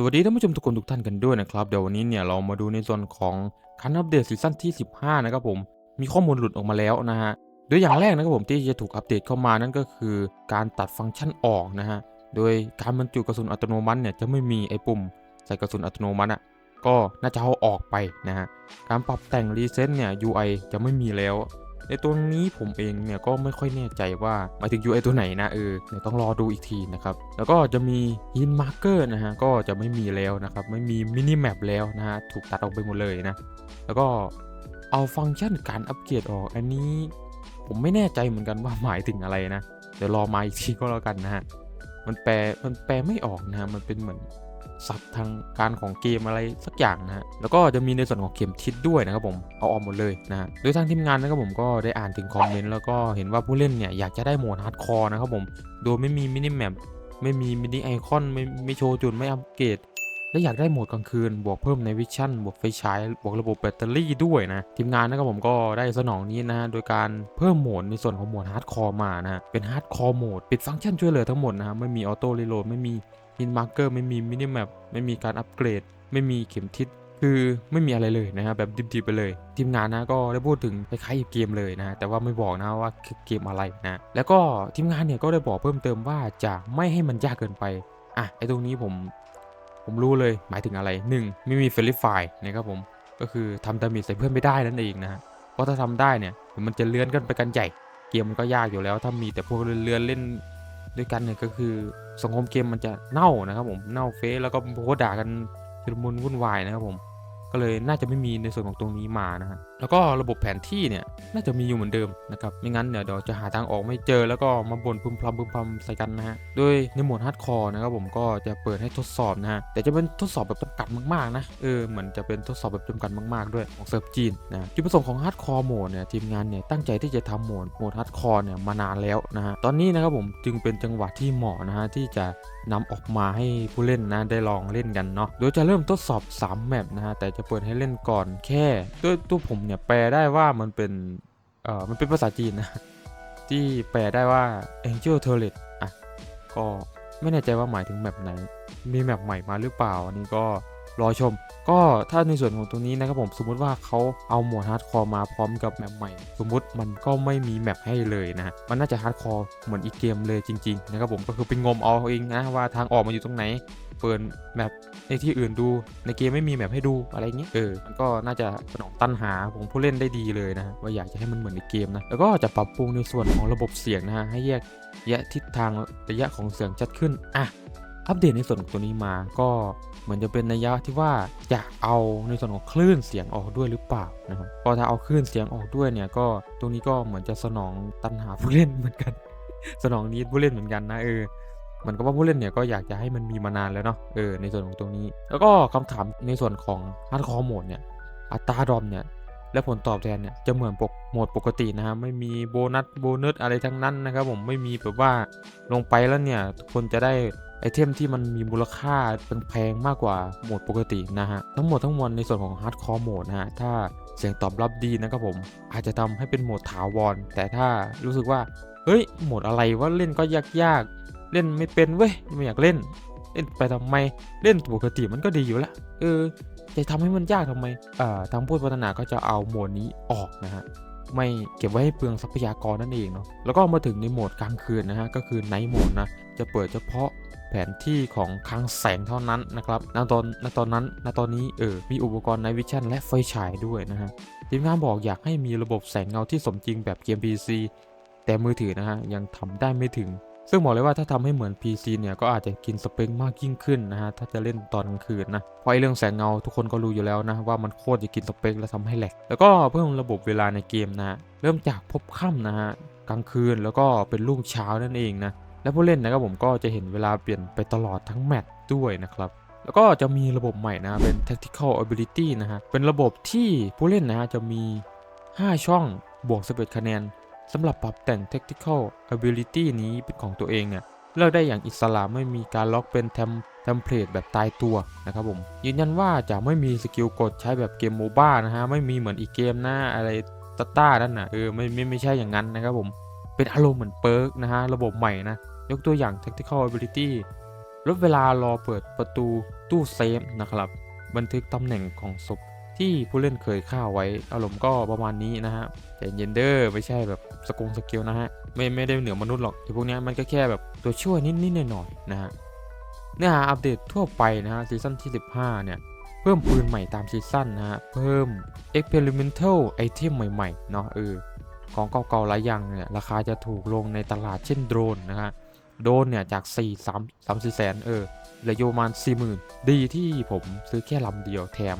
สวัสดีท่านผู้ชมทุกคนทุกท่านกันด้วยนะครับ เดี๋ยววันนี้เนี่ยเรามาดูในส่วนของการอัปเดตซีซั่นที่ 15 นะครับผม มีข้อมูลหลุดออกมาแล้วนะฮะ โดยอย่างแรกนะครับผมที่จะถูกอัปเดตเข้ามานั่นก็คือ การตัดฟังก์ชันออกนะฮะ โดยการบรรจุกระสุนอัตโนมัติเนี่ยจะไม่มีไอ้ปุ่มใส่กระสุนอัตโนมัติอะ ก็น่าจะเอาออกไปนะฮะ การปรับแต่งรีเซ็ตเนี่ย UI จะไม่มีแล้ว ในตัวนี้ผมเองเนี่ยก็ไม่ค่อยแน่ใจว่าหมายถึง UI ตัวไหนนะเออเดี๋ยวต้องรอดูอีกทีนะครับ แล้วก็จะมี Hint Marker นะฮะก็จะไม่มีแล้วนะครับ ไม่มีมินิแมปแล้วนะฮะถูกตัดออกไปหมดเลยนะ แล้วก็เอาฟังก์ชันการอัปเกรดออกอันนี้ผมไม่แน่ใจเหมือนกันว่าหมายถึงอะไรนะ เดี๋ยวรอมาอีกทีก็แล้วกันนะฮะมันแปลมันแปลไม่ออกนะฮะมันเป็นเหมือน ศัพท์ทางการของเกมอะไรสักอย่างนะฮะแล้วก็จะมีในส่วนของเข็มทิศด้วยนะครับผมเอาออกหมดเลยนะฮะโดยทางทีมงานนะครับผมก็ได้อ่านถึงคอมเมนต์แล้วก็เห็นว่าผู้เล่นเนี่ยอยากจะได้โหมดฮาร์ดคอร์นะครับผมโดยไม่มีมินิแมปไม่มีมินิไอคอนไม่ไม่โชว์จุดไม่อัปเกรด และอยากได้โหมดกลางคืน บวกเพิ่มในวิชั่น บวกไฟฉาย บวกระบบแบตเตอรี่ด้วยนะ ทีมงานนะครับผมก็ได้สนองนี้นะ โดยการเพิ่มโหมดในส่วนของโหมดฮาร์ดคอร์มานะ เป็นฮาร์ดคอร์โหมด ปิดฟังก์ชันช่วยเหลือทั้งหมดนะไม่มีออโต้รีโหลด ไม่มีฮินมาร์เกอร์ ไม่มีมินิแมป ไม่มีการอัปเกรด ไม่มีเข็มทิศคือไม่มีอะไรเลยนะฮะแบบดิบๆไปเลย ทีมงานนะก็ได้พูดถึงคล้ายๆเกมเลยนะแต่ว่าไม่บอกนะว่าเกมอะไรนะแล้วก็ทีมงานเนี่ยก็ได้บอกเพิ่มเติมว่าจะไม่ให้มันยากเกินไปอะไอตรงนี้ผม ผมรู้เลยหมายถึงอะไร 1. ไม่มีเฟลิฟายนะครับผม ก็คือทำดาเมจใส่เพื่อนไม่ได้นั่นเองนะฮะ เพราะถ้าทำได้เนี่ยมันจะเลื่อนกันไปกันใหญ่ เกมมันก็ยากอยู่แล้ว ถ้ามีแต่พวกเลื่อนเล่นด้วยกันเนี่ยก็คือสังคมเกมมันจะเน่านะครับผม เน่าเฟซแล้วก็โพสด่ากันชุลมุนวุ่นวายนะครับผม ก็เลยน่าจะไม่มีในส่วนของตรงนี้มานะฮะแล้วก็ระบบแผนที่เนี่ยน่าจะมีอยู่เหมือนเดิมนะครับไม่งั้นเดี๋ยวเดี๋ยวจะหาทางออกไม่เจอแล้วก็มาบ่นพึมพำพึมพำใส่กันนะฮะโดยในโหมดฮาร์ดคอร์นะครับผมก็จะเปิดให้ทดสอบนะฮะแต่จะเป็นทดสอบแบบจำกัดมากๆนะเออเหมือนจะเป็นทดสอบแบบจำกัดมากๆด้วยของเซิร์ฟจีนนะจุดประสงค์ของฮาร์ดคอร์โหมดเนี่ยทีมงานเนี่ยตั้งใจที่จะทำโหมดโหมดฮาร์ดคอร์เนี่ยมานานแล้วนะฮะตอนนี้นะครับผมจึงเป็นจังหวะที่เหมาะนะฮะที่จะนำออกมาให้ผู้เล่นนะได้ลองเล่นกันเนาะโดยจะเริ่มทดสอบ 3 แมปนะฮะแต่จะเปิดให้เล่นก่อนแค่ด้วยตัวผมเนี่ยแปลได้ว่ามันเป็นเอ่อมันเป็นภาษาจีนนะที่แปลได้ว่า Angel Turret อะก็ไม่แน่ใจว่าหมายถึงแมปไหน มีแมปใหม่มาหรือเปล่า อันนี้ก็รอชม ก็ถ้าในส่วนของตรงนี้นะครับผมสมมุติว่าเขาเอาหมวดฮาร์ดคอร์มาพร้อมกับแมปใหม่ สมมุติมันก็ไม่มีแมปให้เลยนะมันน่าจะฮาร์ดคอร์เหมือนอีกเกมเลยจริงๆนะครับผมก็คือไปงมเอาเองนะว่าทางออกมันอยู่ตรงไหน เปิดแมปในที่อื่นดู ในเกมไม่มีแมปให้ดูอะไรเงี้ยเออมันก็น่าจะสนองตันหาของผู้เล่นได้ดีเลยนะฮะว่าอยากจะให้มันเหมือนในเกมนะแล้วก็จะปรับปรุงในส่วนของระบบเสียงนะฮะให้แยกแยะทิศทางระยะของเสียงชัดขึ้นอะอัปเดตในส่วนของตัวนี้มาก็เหมือนจะเป็นนัยยะที่ว่าจะเอาในส่วนของคลื่นเสียงออกด้วยหรือเปล่านะครับพอถ้าเอาคลื่นเสียงออกด้วยเนี่ยก็ตรงนี้ก็เหมือนจะสนองตันหาผู้เล่นเหมือนกัน สนองนี้ผู้เล่นเหมือนกันนะเออ เหมือนกับว่าผู้เล่นเนี่ยก็อยากจะให้มันมีมานานแล้วเนาะเออในส่วนของตรงนี้ แล้วก็คำถามในส่วนของฮาร์ดคอร์โหมดเนี่ยอัตราดรอมเนี่ยและผลตอบแทนเนี่ยจะเหมือนปกโหมดปกตินะฮะไม่มีโบนัสโบนัสอะไรทั้งนั้นนะครับผมไม่มีแบบว่าลงไปแล้วเนี่ยคนจะได้ไอเทมที่มันมีมูลค่าแพงมากกว่าโหมดปกตินะฮะทั้งหมดทั้งมวลในส่วนของฮาร์ดคอร์โหมดนะฮะถ้าเสียงตอบรับดีนะครับผมอาจจะทำให้เป็นโหมดถาวรแต่ถ้ารู้สึกว่าเฮ้ยโหมดอะไรว่าเล่นก็ยาก เล่นไม่เป็นเว้ยไม่อยากเล่น เล่นไปทำไมเล่นปกติมันก็ดีอยู่แล้วเออจะทำให้มันยากทำไมอ่าทางผู้พัฒนาก็จะเอาโหมดนี้ออกนะฮะไม่เก็บไว้ให้เปลืองทรัพยากรนั่นเองเนาะแล้วก็มาถึงในโหมดกลางคืนนะฮะก็คือไนท์โหมดนะจะเปิดเฉพาะแผนที่ของคลังแสงเท่านั้นนะครับณตอนณตอนนั้นณตอนนี้เออมีอุปกรณ์ Night Vision และไฟฉายด้วยนะฮะทีมงานบอกอยากให้มีระบบแสงเงาที่สมจริงแบบเกม PC แต่มือถือนะฮะยังทำได้ไม่ถึง ซึ่งบอกเลยว่าถ้าทำให้เหมือน PC เนี่ยก็อาจจะกินสเปคมากยิ่งขึ้นนะฮะถ้าจะเล่นตอนกลางคืนนะเพราะไอ้เรื่องแสงเงาทุกคนก็รู้อยู่แล้วนะว่ามันโคตรจะกินสเปคและทำให้แหลกแล้วก็เพิ่มระบบเวลาในเกมนะฮะเริ่มจากพบค่ำนะฮะกลางคืนแล้วก็เป็นรุ่งเช้านั่นเองนะและผู้เล่นนะครับผมก็จะเห็นเวลาเปลี่ยนไปตลอดทั้งแมตช์ด้วยนะครับแล้วก็จะมีระบบใหม่นะเป็น tactical ability นะฮะเป็นระบบที่ผู้เล่นนะฮะจะมี 5 ช่องบวก11คะแนน สำหรับปรับแต่ง tactical ability นี้เป็นของตัวเองเนี่ยเลือกได้อย่างอิสระไม่มีการล็อกเป็นเทมเทมเพลตแบบตายตัวนะครับผมยืนยันว่าจะไม่มีสกิลกดใช้แบบเกมโมบ้านะฮะไม่มีเหมือนอีกเกมหน้าอะไรตาต้านั่นนะเออไม่ไม่ไม่ใช่อย่างนั้นนะครับผมเป็นอารมณ์เหมือนเปิร์กนะฮะระบบใหม่นะยกตัวอย่าง tactical ability ลดเวลารอเปิดประตูตู้เซฟนะครับ บันทึกตำแหน่งของศพ ที่ผู้เล่นเคยฆ่าไว้ อารมณ์ก็ประมาณนี้นะฮะแต่เยนเดอร์ไม่ใช่แบบสกงสกิลนะฮะไม่ไม่ได้เหนือมนุษย์หรอกไอ้พวกนี้มันก็แค่แบบตัวช่วยนิดๆหน่อยๆนะฮะเนื้อหาอัปเดตทั่วไปนะฮะซีซั่นที่ 15 เนี่ย เพิ่มปืนใหม่ตามซีซั่นนะฮะ เพิ่ม experimental item ใหม่ๆ เนาะเออของเก่าๆหลายอย่างเนี่ย ราคาจะถูกลงในตลาดเช่นโดรนนะฮะ โดรนเนี่ย จาก 4 3 3 4แสนเออเหลืออยู่ประมาณ40,000 ดีที่ผมซื้อแค่ลำเดียวแถม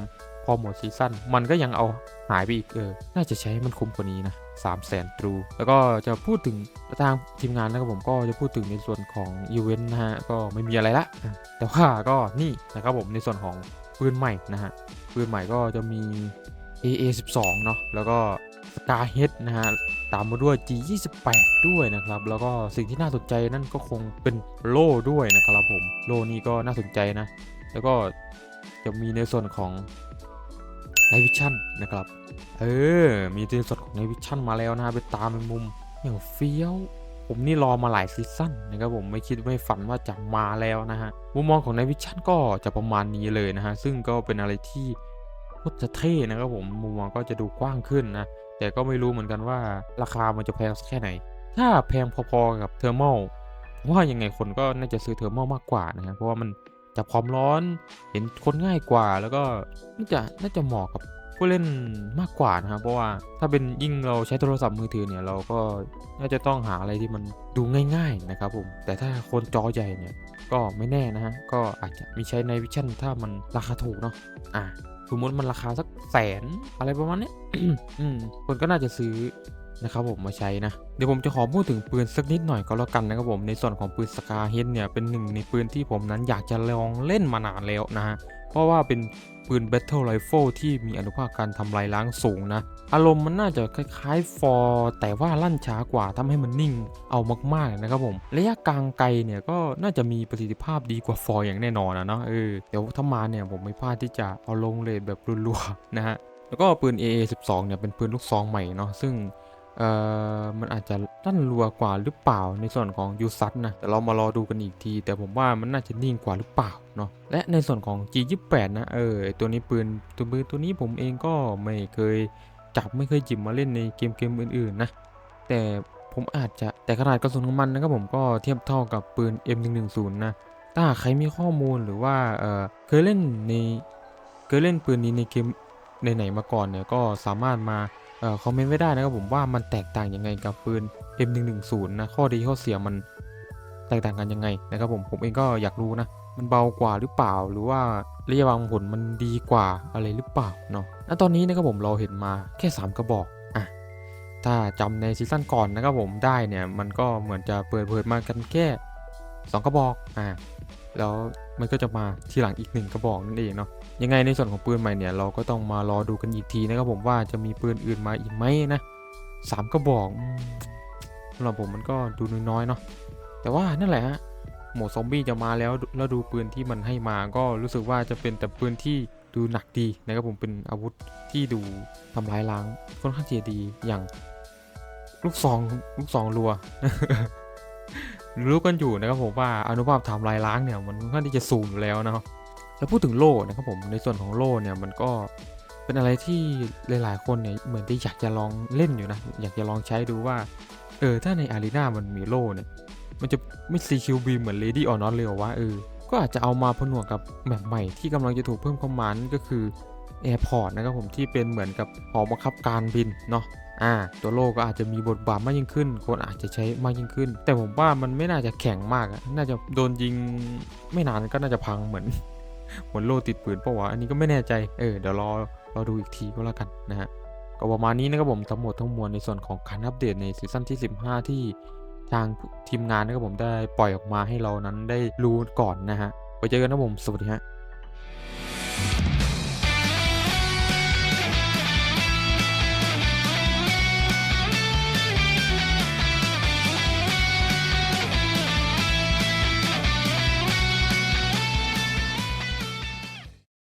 อหมดซีซั่นมันก็ยังเอาหายไปอีกเออ น่าจะใช้ให้มันคุ้มกว่านี้นะ3 0 0แสนตรู แล้วก็จะพูดถึงทางทีมงานนะครับผมก็จะพูดถึงในส่วนของอีเวนต์นะฮะก็ไม่มีอะไรละ แต่ว่าก็นี่นะครับผมในส่วนของปืนใหม่นะฮะปืนใหม่ก็จะมี AA 12 เนาะแล้วก็ Starhead นะฮะตามมาด้วย G28 ด้วยนะครับ แล้วก็สิ่งที่น่าสนใจนั่นก็คงเป็นโล่ด้วยนะครับผม โล่นี่ก็น่าสนใจนะ แล้วก็จะมีในส่วนของ Night Vision นะครับ เออ มีในส่วนของ Night Vision มาแล้วนะฮะไปตามในมุมอย่างเฟี้ยว ผมนี่รอมาหลายซีซั่นนะครับผมไม่คิดไม่ฝันว่าจะมาแล้วนะฮะ มุมมองของ Night Vision ก็จะประมาณนี้เลยนะฮะ ซึ่งก็เป็นอะไรที่โคตรจะเท่นะครับผมมุมมองก็จะดูกว้างขึ้นนะ แต่ก็ไม่รู้เหมือนกันว่าราคามันจะแพงสักแค่ไหน ถ้าแพงพอๆกับเทอร์มผมว่ายังไงคนก็น่าจะซื้อเทอร์มมากกว่านะฮะเพราะว่ามัน จับความร้อนเห็นคนง่ายกว่าแล้วก็น่าจะน่าจะเหมาะกับผู้เล่นมากกว่านะครับเพราะว่าถ้าเป็นยิ่งเราใช้โทรศัพท์มือถือเนี่ยเราก็น่าจะต้องหาอะไรที่มันดูง่าย ๆนะครับผมแต่ถ้าคนจอใหญ่เนี่ยก็ไม่แน่นะฮะก็อาจจะมีใช้ในวิชั่นถ้ามันราคาถูกเนาะอะสมมติมันราคาสักแสนอะไรประมาณนี้คนก็น่าจะซื้อ นะครับผมมาใช้นะ เดี๋ยวผมจะขอพูดถึงปืนสักนิดหน่อยก็แล้วกันนะครับผมในส่วนของปืนสกาเฮดเนี่ยเป็นหนึ่งในปืนที่ผมนั้นอยากจะลองเล่นมานานแล้วนะฮะเพราะว่าเป็นปืน Battle Rifle ที่มีอนุภาคการทำลายล้างสูงนะ อารมณ์มันน่าจะคล้ายๆฟอร์แต่ว่าลั่นช้ากว่าทำให้มันนิ่งเอามากๆนะครับผม ระยะกลางไกลเนี่ยก็น่าจะมีประสิทธิภาพดีกว่าฟอร์อย่างแน่นอนนะเนาะเออเดี๋ยวถ้ามาเนี่ยผมไม่พลาดที่จะเอาลงเลทแบบรัวๆนะฮะแล้วก็ปืน AA 12 เนี่ยเป็นปืนลูกซองใหม่เนาะซึ่ง เอ่อมันอาจจะลั่นรัวกว่าหรือเปล่าในส่วนของยูซัตนะแต่เรามารอดูกันอีกที แต่ผมว่ามันน่าจะนิ่งกว่าหรือเปล่าเนาะและในส่วนของ G28 นะเออตัวนี้ปืนตัวปืนตัวนี้ผมเองก็ไม่เคยจับไม่เคยจิบมาเล่นในเกมเกมอื่นๆนะแต่ผมอาจจะแต่ขนาดกระสุนของมันนะครับผมก็เทียบเท่ากับปืน M110 นะถ้าใครมีข้อมูลหรือว่าเออเคยเล่นในเคยเล่นปืนนี้ในเกมไหนๆมาก่อนเนี่ยก็สามารถมา คอมเมนต์ไว้ได้นะครับผมว่ามันแตกต่างยังไงกับปืน M110 นะข้อดีข้อเสียมันแตกต่างกันยังไงนะครับผมผมเองก็อยากรู้นะมันเบากว่าหรือเปล่า หรือว่าระยะวางผลมันดีกว่าอะไรหรือเปล่าเนาะณตอนนี้นะครับผมเราเห็นมาแค่ 3 กระบอกอะถ้าจำในซีซั่นก่อนนะครับผมได้เนี่ยมันก็เหมือนจะเปิดเผยมากันแค่2กระบอกอะแล้ว มันก็จะมาทีหลังอีกหนึ่งกระบอกนั่นเองเนาะยังไงในส่วนของปืนใหม่เนี่ยเราก็ต้องมารอดูกันอีกทีนะครับผมว่าจะมีปืนอื่นมาอีกไหมนะสามกระบอกสำหรับผมมันก็ดูน้อยๆเนาะแต่ว่านั่นแหละฮะโหมดซอมบี้จะมาแล้วแล้วดูปืนที่มันให้มาก็รู้สึกว่าจะเป็นแต่ปืนที่ดูหนักดีนะครับผมเป็นอาวุธที่ดูทำลายล้างค่อนข้างจะดีอย่างลูกซองลูกซองรัว รู้กันอยู่นะครับผมว่าอนุภาพทำลายล้างเนี่ยมันค่อนข้างที่จะสูงอยู่แล้วนะครับแล้วพูดถึงโล่นะครับผมในส่วนของโล่เนี่ยมันก็เป็นอะไรที่หลายๆ คนเนี่ยเหมือนที่อยากจะลองเล่นอยู่นะอยากจะลองใช้ดูว่าเออถ้าในอารีนามันมีโล่เนี่ยมันจะไม่ CQB เหมือน Lady or Not เลยเหรอวะเออก็อาจจะเอามาผนวกกับแมปใหม่ที่กำลังจะถูกเพิ่มเข้ามานั่นก็คือ Airport นะครับผมที่เป็นเหมือนกับหอบังคับการบินเนาะ อ่าตัวโลก็อาจจะมีบทบาทมากยิ่งขึ้น คนอาจจะใช้มากยิ่งขึ้น แต่ผมว่ามันไม่น่าจะแข็งมากอะน่าจะโดนยิงไม่นานก็น่าจะพังเหมือนเหมือนโลติดปืนปะวะอันนี้ก็ไม่แน่ใจเออเดี๋ยวรอรอดูอีกทีก็แล้วกันนะฮะก็ประมาณนี้นะครับผมทั้งหมดทั้งมวลในส่วนของการอัปเดตในซีซั่นที่ 15 ที่ทางทีมงานนะครับผมได้ปล่อยออกมาให้เรานั้นได้รู้ก่อนนะฮะไว้เจอกันนะผมสวัสดีฮะ